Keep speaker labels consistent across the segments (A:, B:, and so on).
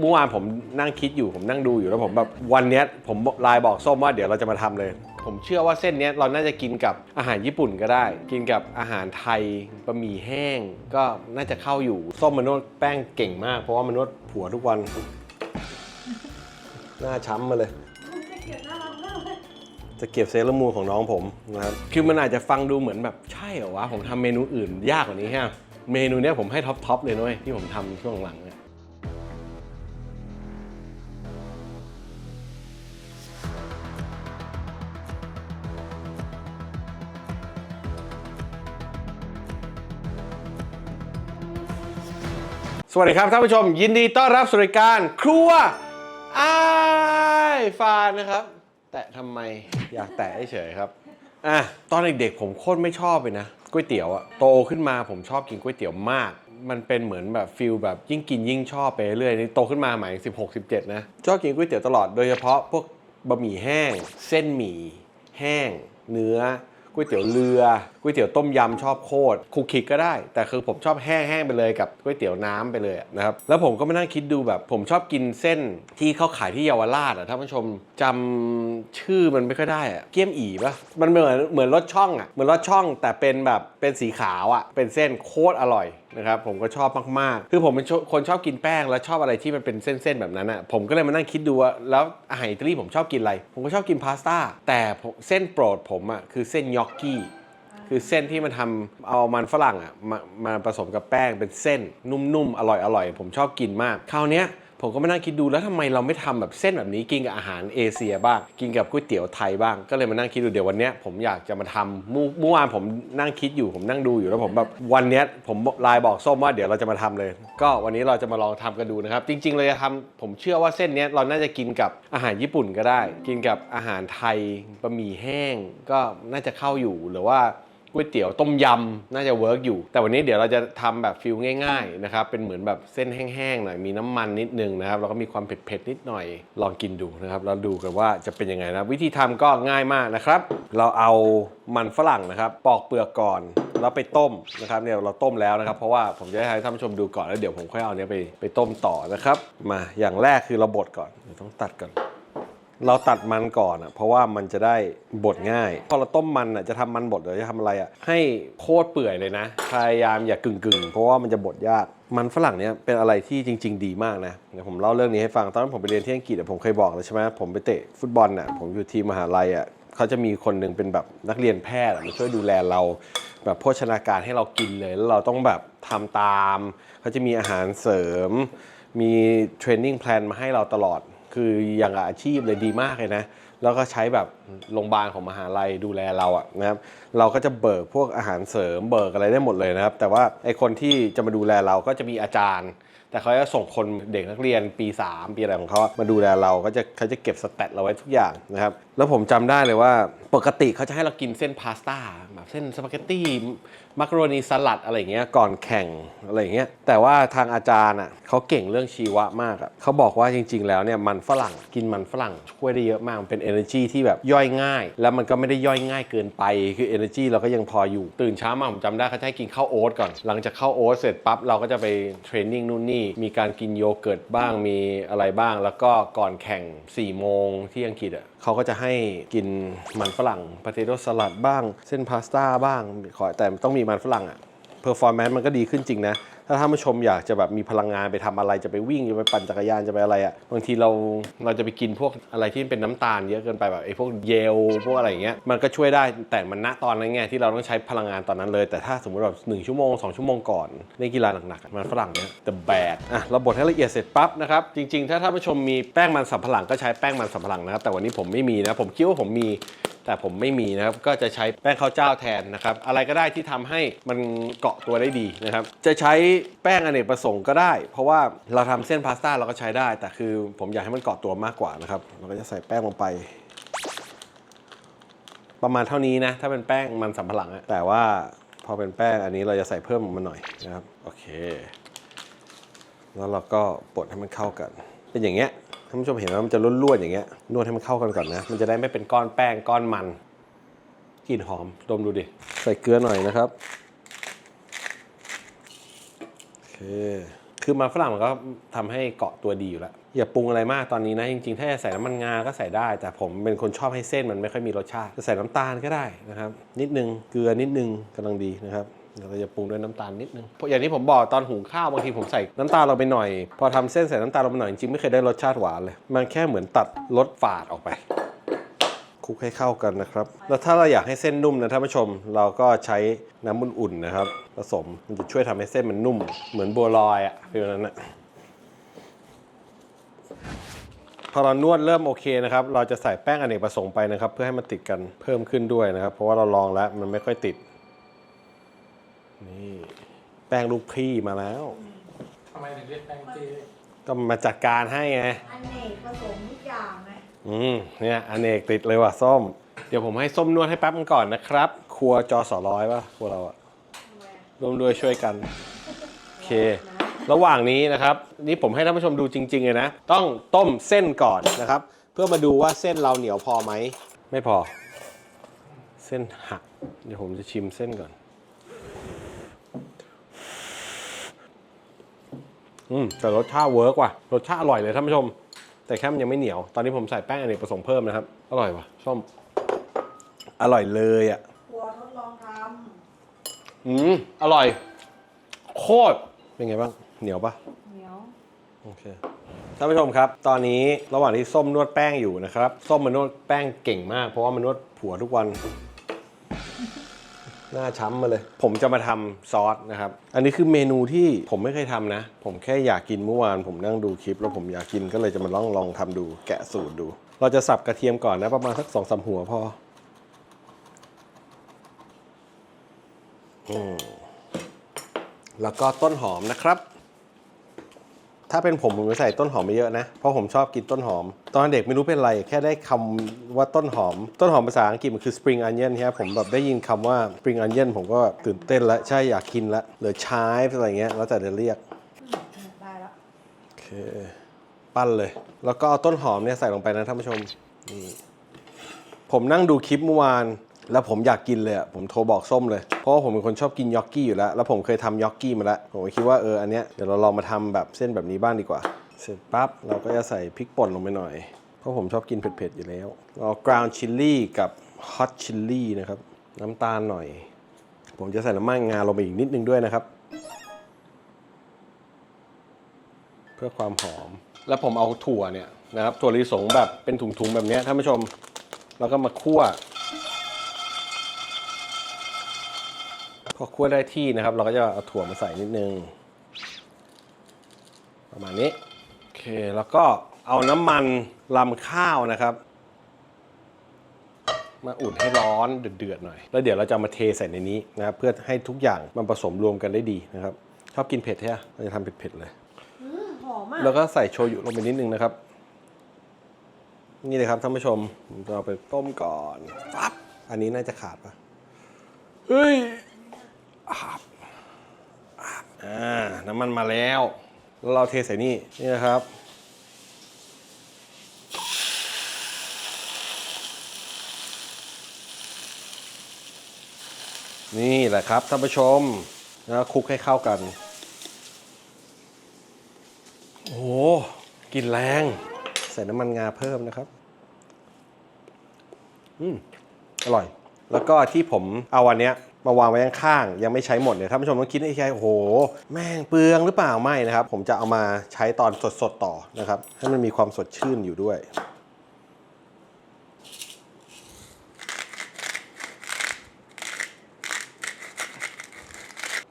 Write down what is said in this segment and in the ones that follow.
A: เมื่อวานผมนั่งคิดอยู่ผมนั่งดูอยู่แล้วผมแบบวันเนี้ยผมไลน์บอกส้มว่าเดี๋ยวเราจะมาทำเลย ผมเชื่อว่าเส้นเนี้ยเราน่าจะกินกับอาหารญี่ปุ่นก็ได้ กินกับอาหารไทยบะหมี่แห้ง ก็น่าจะเข้าอยู่ส้มมานวดแป้งเก่งมาก เพราะว่ามานวดผัวทุกวัน หน้าช้ำมาเลยจะเก็บเซรั่มมูนของน้องผมนะครับ คือมันอาจจะฟังดูเหมือนแบบใช่เหรอวะ ผมทำเมนูอื่นยากกว่านี้แค่เมนูเนี้ยผมให้ท็อปทอปเลยนุ้ยที่ผมทำช่วงหลัง สวัสดีครับท่านผู้ชม ยินดีต้อนรับสู่รายการครัวไอฟานนะครับ แต่ทำไมอยากแตะเฉยๆครับอะตอนเด็กๆผมโคตรไม่ชอบเลยนะก๋วยเตี๋ยวอะโตขึ้นมาผมชอบกินก๋วยเตี๋ยวมาก มันเป็นเหมือนแบบฟิลแบบยิ่งกินยิ่งชอบไปเรื่อยนี่โตขึ้นมาหมายสิบหกสิบเจ็ดนะชอบกินก๋วยเตี๋ยวตลอดโดยเฉพาะพวกบะหมี่แห้ง เส้นหมี่แห้ง เนื้อก๋วยเตี๋ยวเรือก๋วยเตี๋ยวต้มยำชอบโคตรคุกคิกก็ได้ แต่คือผมชอบแห้งๆไปเลยกับก๋วยเตี๋ยวน้ำไปเลยนะครับแล้วผมก็มานั่งคิดดูแบบผมชอบกินเส้นที่เขาขายที่เยาวราชอะท่านผู้ชมจำชื่อมันไม่ค่อยได้อะเกี๊ยมอีปะมันเหมือนเหมือนรสช่องอะเหมือนรสช่องแต่เป็นแบบเป็นสีขาวอะเป็นเส้นโคตรอร่อยนะครับผมก็ชอบมากๆ คือผมเป็นคนชอบกินแป้งแล้วชอบอะไรที่มันเป็นเส้นๆแบบนั้นอะผมก็เลยมานั่งคิดดูว่าแล้วอาหารอิตาลีผมชอบกินอะไร ผมก็ชอบกินพาสต้าแต่เส้นโปรดผมอะคือเส้นยอกกี้ คือเส้นที่มันทำเอามันฝรั่งอะมามาผสมกับแป้งเป็นเส้นนุ่มๆอร่อยๆผมชอบกินมากคราวเนี้ยผมก็มานั่งคิดดูแล้วทำไมเราไม่ทำแบบเส้นแบบนี้กินกับอาหารเอเชียบ้าง กินกับก๋วยเตี๋ยวไทยบ้าง ก็เลยมานั่งคิดดูเดี๋ยววันนี้ผมอยากจะมาทำเมื่อมื่อวานผมนั่งคิดอยู่ผมนั่งดูอยู่แล้วผมแบบวันนี้ผมไลน์บอกส้มว่าเดี๋ยวเราจะมาทำเลย ก็วันนี้เราจะมาลองทำกันดูนะครับ จริงๆเราจะทำผมเชื่อว่าเส้นนี้เราน่าจะกินกับอาหารญี่ปุ่นก็ได้ กินกับอาหารไทยบะหมี่แห้ง ก็น่าจะเข้าอยู่หรือว่า ก๋วยเตี๋ยวต้มยำน่าจะเวิร์กอยู่ แต่วันนี้เดี๋ยวเราจะทำแบบฟิลง่ายๆนะครับเป็นเหมือนแบบเส้นแห้งๆหน่อยมีน้ำมันนิดนึงนะครับแล้วก็มีความเผ็ดๆนิดหน่อยลองกินดูนะครับแล้วดูกันว่าจะเป็นยังไงนะวิธีทำก็ง่ายมากนะครับ เราเอามันฝรั่งนะครับปอกเปลือกก่อนแล้วไปต้มนะครับเนี่ยเราต้มแล้วนะครับ เพราะว่าผมจะให้ท่านผู้ชมดูก่อนแล้วเดี๋ยวผมค่อยเอาเนี้ยไปไปต้มต่อนะครับ มาอย่างแรกคือเราบดก่อนต้องตัดก่อน เราตัดมันก่อนอะเพราะว่ามันจะได้บดง่าย พอเราต้มมันอะจะทำมันบดหรือจะทำอะไรอะให้โคตรเปื่อยเลยนะ พยายามอย่ากึ่งกึ่งๆเพราะว่ามันจะบดยาก มันฝรั่งเนี้ยเป็นอะไรที่จริง ๆ ดีมากนะเดี๋ยวผมเล่าเรื่องนี้ให้ฟังตอนนั้นผมไปเรียนที่อังกฤษผมเคยบอกเลยใช่ไหมผมไปเตะฟุตบอลอะผมอยู่ทีมมหาลัยอะเขาจะมีคนหนึ่งเป็นแบบนักเรียนแพทย์อะมาช่วยดูแลเราแบบโภชนาการให้เรากินเลยแล้วเราต้องแบบทำตาม เขาจะมีอาหารเสริม มีเทรนนิ่งแพลนมาให้เราตลอด คืออย่างอาชีพเลยดีมากเลยนะ แล้วก็ใช้แบบโรงพยาบาลของมหาลัยดูแลเราอะนะครับ เราก็จะเบิกพวกอาหารเสริมเบิกอะไรได้หมดเลยนะครับ แต่ว่าไอคนที่จะมาดูแลเราก็จะมีอาจารย์ แต่เขาจะส่งคนเด็กนักเรียนปี 3 ปีอะไรของเขามาดูแลเราก็จะเขาจะเก็บสแตทเราไว้ทุกอย่างนะครับ แล้วผมจำได้เลยว่าปกติเขาจะให้เรากินเส้นพาสต้าแบบเส้นสปาเกตตี้มักโรนีสลัดอะไรเงี้ยก่อนแข่งอะไรเงี้ยแต่ว่าทางอาจารย์อะเขาเก่งเรื่องชีวะมากอะเขาบอกว่าจริง ๆ แล้วเนี่ยมันฝรั่งกินมันฝรั่งช่วยได้เยอะมากมันเป็น energy ที่แบบย่อยง่าย แล้วมันก็ไม่ได้ย่อยง่ายเกินไปคือ energy เราก็ยังพออยู่ตื่นเช้ามาผมจำได้เขาจะให้กินข้าวโอ๊ตก่อน หลังจากข้าวโอ๊ตเสร็จปั๊บเราก็จะไปเทรนนิ่งนู่นนี่มีการกินโยเกิร์ตบ้างมีอะไรบ้าง แล้วก็ก่อนแข่ง4โมงที่อังกฤษอะเขาก็จะให้กินมันฝรั่งปาเตโตสลัดบ้าง เส้นพาสต้าบ้างขอแต่ต้องมีมันฝรั่งอะ เพอร์ฟอร์แมนซ์มันก็ดีขึ้นจริงนะ ถ้าท่านผู้ชมอยากจะแบบมีพลังงานไปทำอะไรจะไปวิ่งจะไปปั่นจักรยานจะไปอะไรอะ่ะบางทีเราเราจะไปกินพวกอะไรที่เป็นน้ำตาลเยอะเกินไปแบบไอ้พวกเยลพวกอะไรอย่างเงี้ยมันก็ช่วยได้แต่มันณตอนนั้นไงที่เราต้องใช้พลังงานตอนนั้นเลย แต่ถ้าสมมติแบบหนึ่งชั่วโมงสองชั่วโมงก่อนเล่นกีฬาหนักๆมันฝรั่งเนี่ย the bad อะเราบดให้ละเอียดเสร็จปั๊บนะครับจริง ๆ ถ้าท่านผู้ชมมีแป้งมันสำปะหลังก็ใช้แป้งมันสำปะหลังนะครับแต่วันนี้ผมไม่มีนะผมคิดว่าผมมี แต่ผมไม่มีนะครับ ก็จะใช้แป้งข้าวเจ้าแทนนะครับ อะไรก็ได้ที่ทำให้มันเกาะตัวได้ดีนะครับ จะใช้แป้งอเนกประสงค์ก็ได้ เพราะว่าเราทำเส้นพาสต้าเราก็ใช้ได้ แต่คือผมอยากให้มันเกาะตัวมากกว่านะครับ เราก็จะใส่แป้งลงไป ประมาณเท่านี้นะ ถ้าเป็นแป้งมันสำปะหลังอะแต่ว่าพอเป็นแป้งอันนี้เราจะใส่เพิ่มมาหน่อยนะครับ โอเค แล้วเราก็บดให้มันเข้ากัน เป็นอย่างเงี้ย ท่านผู้ชมเห็นว่ามันจะร่วนๆอย่างเงี้ยนวดให้มันเข้ากันก่อนนะ มันจะได้ไม่เป็นก้อนแป้งก้อนมันกลิ่นหอมดมดูดิ ใส่เกลือหน่อยนะครับโอเคคือมันฝรั่งมันก็ทำให้เกาะตัวดีอยู่แล้ว อย่าปรุงอะไรมากตอนนี้นะ จริงๆ ถ้าจะใส่น้ำมันงาก็ใส่ได้ แต่ผมเป็นคนชอบให้เส้นมันไม่ค่อยมีรสชาติ จะใส่น้ำตาลก็ได้นะครับ นิดนึงเกลือนิดนึงกำลังดีนะครับ เดี๋ยวเราจะปรุงด้วยน้ำตาลนิดนึงเพราะอย่างที่ผมบอกตอนหุงข้าวบางทีผมใส่น้ำตาลลงไปหน่อย พอทำเส้นใส่น้ำตาลลงไปหน่อยจริงๆไม่เคยได้รสชาติหวานเลย มันแค่เหมือนตัดรสฝาดออกไป คลุกให้เข้ากันนะครับ แล้วถ้าเราอยากให้เส้นนุ่มนะท่านผู้ชม เราก็ใช้น้ำอุ่นๆนะครับ ผสมมันจะช่วยทำให้เส้นมันนุ่ม เหมือนบัวลอยอะฟีลนั้นอะพอเรานวดเริ่มโอเคนะครับ เราจะใส่แป้งอเนกประสงค์ไปนะครับ เพื่อให้มันติดกันเพิ่มขึ้นด้วยนะครับ เพราะว่าเราลองแล้วมันไม่ค่อยติด นี่แป้งลูกพี่มาแล้ว
B: ทำไมถึงเรียกแป้งจี้
A: ก็มาจัดการให้ไง
C: อันเนกผสมทุกอย่างไง
A: อืมเนี่ยอเนกติดเลยว่ะส้ม เดี๋ยวผมให้ส้มนวดให้แป๊บนึงก่อนนะครับ ครัวจอสอร้อยป่ะครัวเราอะร่วมด้วยช่วยกัน โอเค ระหว่างนี้นะครับ นี่ผมให้ท่านผู้ชมดูจริงๆเลยนะ ต้องต้มเส้นก่อนนะครับ เพื่อมาดูว่าเส้นเราเหนียวพอไหม ไม่พอ เส้นหัก เดี๋ยวผมจะชิมเส้นก่อน อืมแต่รสชาติเวิร์กว่ะ รสชาติอร่อยเลยท่านผู้ชม แต่แค่มันยังไม่เหนียว ตอนนี้ผมใส่แป้งอเนกประสงค์เพิ่มนะครับ อร่อยว่ะส้ม อร่อยเลยอะ
C: ครัวทดลองท
A: อืมอร่อย โคตร เป็นไงบ้าง เหนียวปะำ
C: เหนียว
A: โอเคท่านผู้ชมครับ ตอนนี้ระหว่างที่ส้มนวดแป้งอยู่นะครับ ส้มมันนวดแป้งเก่งมาก เพราะว่ามันนวดผัวทุกวัน หน้าช้ำมาเลย ผมจะมาทำซอสนะครับ อันนี้คือเมนูที่ผมไม่เคยทำนะ ผมแค่อยากกินเมื่อวาน ผมนั่งดูคลิป แล้วผมอยากกินก็เลยจะมาลองลองทำดู แกะสูตรดู เราจะสับกระเทียมก่อนนะประมาณสักสองสามหัวพออืมแล้วก็ต้นหอมนะครับ ถ้าเป็นผมผมจะใส่ต้นหอมไม่เยอะนะ เพราะผมชอบกินต้นหอม ตอนเด็กไม่รู้เป็นไร แค่ได้คำว่าต้นหอม ต้นหอมภาษาอังกฤษมันคือ spring onion ใช่ไหมผมแบบได้ยินคำว่า spring onion ผมก็แบบตื่นเต้นแล้วใช่อยากกินแล้วหรือ chive อะไรเงี้ยแล้วแต่จะเรียก
C: ได้แล้ว
A: โอเคปั้นเลย แล้วก็เอาต้นหอมเนี่ยใส่ลงไปนะท่านผู้ชมนี่ผมนั่งดูคลิปเมื่อวาน แล้วผมอยากกินเลยอะผมโทรบอกส้มเลย เพราะว่าผมเป็นคนชอบกินยอกกี้อยู่แล้ว แล้วผมเคยทำยอกกี้มาแล้ว ผมก็คิดว่าเอออันเนี้ยเดี๋ยวเราลองมาทำแบบเส้นแบบนี้บ้างดีกว่า เสร็จปั๊บเราก็จะใส่พริกป่นลงไปหน่อย เพราะผมชอบกินเผ็ดๆอยู่แล้วเรา ground chili กับ hot chili นะครับ น้ำตาลหน่อย ผมจะใส่น้ำมันงาลงไปอีกนิดนึงด้วยนะครับ เพื่อความหอม แล้วผมเอาถั่วเนี่ยนะครับถั่วลิสงแบบเป็นถุงๆแบบเนี้ยท่านผู้ชม แล้วก็มาคั่ว พอคั่วได้ที่นะครับ เราก็จะเอาถั่วมาใส่นิดนึง ประมาณนี้โอเคแล้วก็เอาน้ำมันลำข้าวนะครับ มาอุ่นให้ร้อนเดือดๆหน่อย แล้วเดี๋ยวเราจะเอามาเทใส่ในนี้นะครับเพื่อให้ทุกอย่างมันผสมรวมกันได้ดีนะครับ ชอบกินเผ็ดใช่ไหมเราจะทำเผ็ดๆเลย
C: อืมหอมอะ
A: แล้วก็ใส่โชยุลงไปนิดนึงนะครับ นี่เลยครับท่านผู้ชมผมจะเอาไปต้มก่อนปั๊บอันนี้น่าจะขาดปะเฮ้ย อ่าน้ำมันมาแล้ว แล้วเราเทใส่นี่นี่นะครับ นี่แหละครับท่านผู้ชมแล้วคลุกให้เข้ากัน โอ้โหกลิ่นแรง ใส่น้ำมันงาเพิ่มนะครับ อืม อร่อย แล้วก็ที่ผมเอาวันเนี้ย มาวางไว้ข้างๆยังไม่ใช้หมดเนี่ยท่านผู้ชมต้องคิดในใจโอ้โห แม่งเปลืองหรือเปล่าไม่นะครับ ผมจะเอามาใช้ตอนสดๆต่อนะครับ ให้มันมีความสดชื่นอยู่ด้วย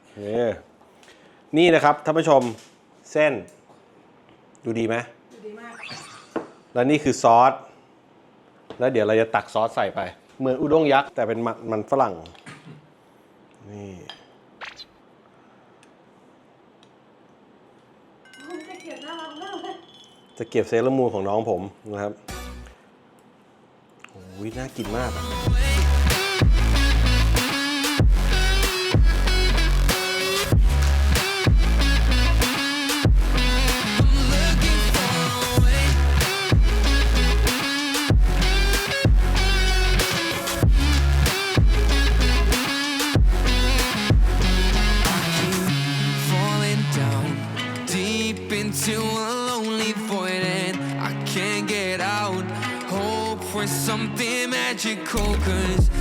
A: โอเคนี่นะครับท่านผู้ชมเส้น ดูดีไหม
C: ดีมาก
A: แล้วนี่คือซอส แล้วเดี๋ยวเราจะตักซอสใส่ไป เหมือนอุด้งยักษ์แต่เป็นมันมันฝรั่ง นี่
C: จะเขียนน่ารักมากเลย
A: จะเก็บเซรั่มมูนของน้องผมนะครับโอ้ยน่ากินมากอะ
D: something magical, cause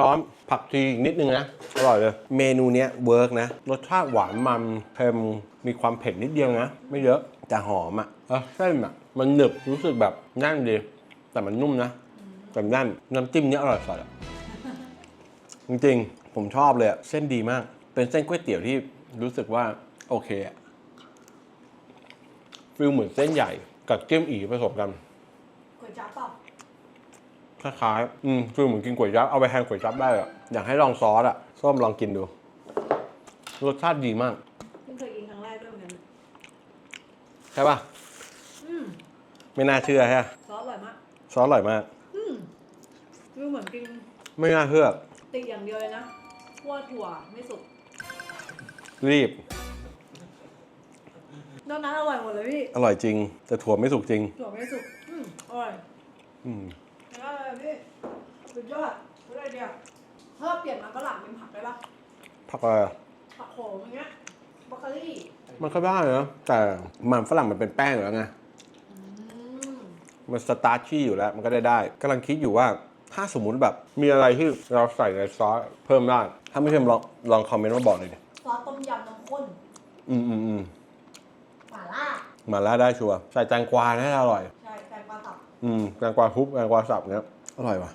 A: ร่อยไม่ร้อนผักชีอีกนิดนึงนะ อร่อยเลย เมนูเนี้ยเวิร์กนะ รสชาติหวานมันเค็มมีความเผ็ดนิดเดียวนะ ไม่เยอะ แต่หอมอะแล้วเส้นอะ มันหนึบรู้สึกแบบแน่นดี แต่มันนุ่มนะแต่แน่นน้ำจิ้มเนี้ยอร่อยสุดอะจริงๆ ผมชอบเลยอะเส้นดีมาก เป็นเส้นก๋วยเตี๋ยวที่รู้สึกว่าโอเคอะฟิลเหมือนเส้นใหญ่กับเกี๊ยมอีผสมกัน
C: ก๋วยจั๊บเปล่า
A: คล้ายๆ อืมฟิลเหมือนกินก๋วยจั๊บเอาไปแทนก๋วยจั๊บได้อะอยากให้ลองซอสอะส้มลองกินดู รสชาติดีมาก
C: เพิ่งเคยกินครั้งแรกด้วยเหมือนกัน
A: ใช่ปะ
C: อืม
A: ไม่น่าเชื่อฮะ
C: ซอสอร่อยมาก
A: ซอสอร่อยมาก
C: อืมคือเหมือนกิน
A: ไม่น่าเชื่อ
C: ติอย่างเดียวเลยนะคั่วถั่วไม่สุก
A: รีบ
C: นอกนั้นอร่อยหมดเลยพี่
A: อร่อยจริง แต่ถั่วไม่สุกจริง
C: ถั่วไม่สุก อืมอร่อย
A: อืม
C: อร่อยพี่ สุดยอดสุดยอดเดียวถ้าเปลี่ยนมันฝรั่งเป็นผักได้ปะ
A: ผักอะไรอะ
C: ผักโขมอย่างเงี้ยบรอกโคลี่
A: มันก็ได้นะแต่มันฝรั่งมันเป็นแป้งอยู่แล้วไง
C: อืม
A: มันสตาร์ชี่อยู่แล้วมันก็ได้ได้กำลังคิดอยู่ว่าถ้าสมมุติแบบมีอะไรที่เราใส่ในซอสเพิ่มได้ ถ้าไม่เพิ่มลองลองคอมเมนต์มาบอกหน่อยดิ
C: ซอสต้มยำน้ำข้น
A: อืมอืมอืม
C: หม่าล่า
A: มาล่าได้ชัวร์ใส่แตงกวาน่าจะอร่อย
C: ใช่แตงกวาตับ
A: อืมแตงกวาทุบแตงกวาสับเนี้ยอร่อยว่ะ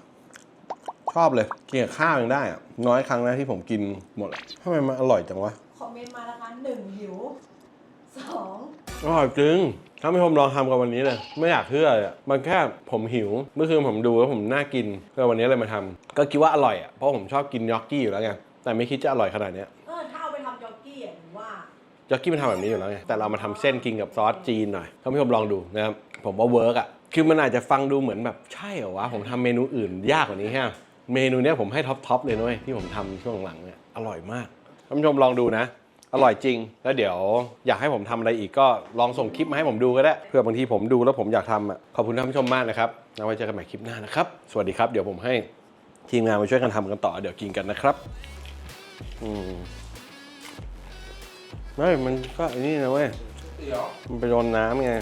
A: ชอบเลยกินกับข้าวยังได้อะน้อยครั้งนะที่ผมกินหมดอะทำไมมันอร่อยจังวะ
C: คอมเมนต์มานะคะหนึ่งหิวสอง
A: อร่อยจริงถ้าไม่ผมลองทำกันวันนี้เลยไม่อยากเชื่อเลยอะมันแค่ผมหิว เมื่อคืนผมดูแล้วผมน่ากินก็วันนี้เลยมาทำก็คิดว่าอร่อยอะเพราะผมชอบกินยอกกี้อยู่แล้วไงแต่ไม่คิดจะอร่อยขนาดเนี้ย
C: เออถ้าเอาไปทำจ็อกกี้อะหนูว่า
A: ยอกกี้มันทำแบบนี้อยู่แล้วไงแต่เรามาทำเส้นกินกับซอสจีนหน่อยท่านผู้ชมลองดูนะครับผมว่าเวิร์กอะคือมันอาจจะฟังดูเหมือนแบบใช่เหรอวะผมทำเมนูอื่นยากกว่านี้แค่ เมนูเนี้ยผมให้ท็อปทอปเลยนุ้ยที่ผมทำช่วงหลังเนี่ยอร่อยมากท่านผู้ชมลองดูนะ อร่อยจริง แล้วเดี๋ยวอยากให้ผมทำอะไรอีกก็ลองส่งคลิปมาให้ผมดูก็ได้เพื่อบางทีผมดูแล้วผมอยากทำอะขอบคุณท่านผู้ชมมากนะครับแล้วไว้เจอกันใหม่คลิปหน้านะครับสวัสดีครับเดี๋ยวผมให้ทีมงานมาช่วยกันทำกันต่อเดี๋ยวกินกันนะครับอืมไม่มันก็ไอ้นี่นะเว้ย
B: เดี๋ยว
A: มันไปโดนน้ำไง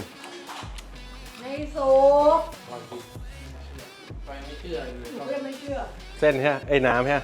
C: ไม่สุก
B: ลองกินไปไม่ เชื่อเลย
C: หนูก็ยังไม่เชื่อ
A: เส้นใช่ไหมไอ้น้ำใช่ไหม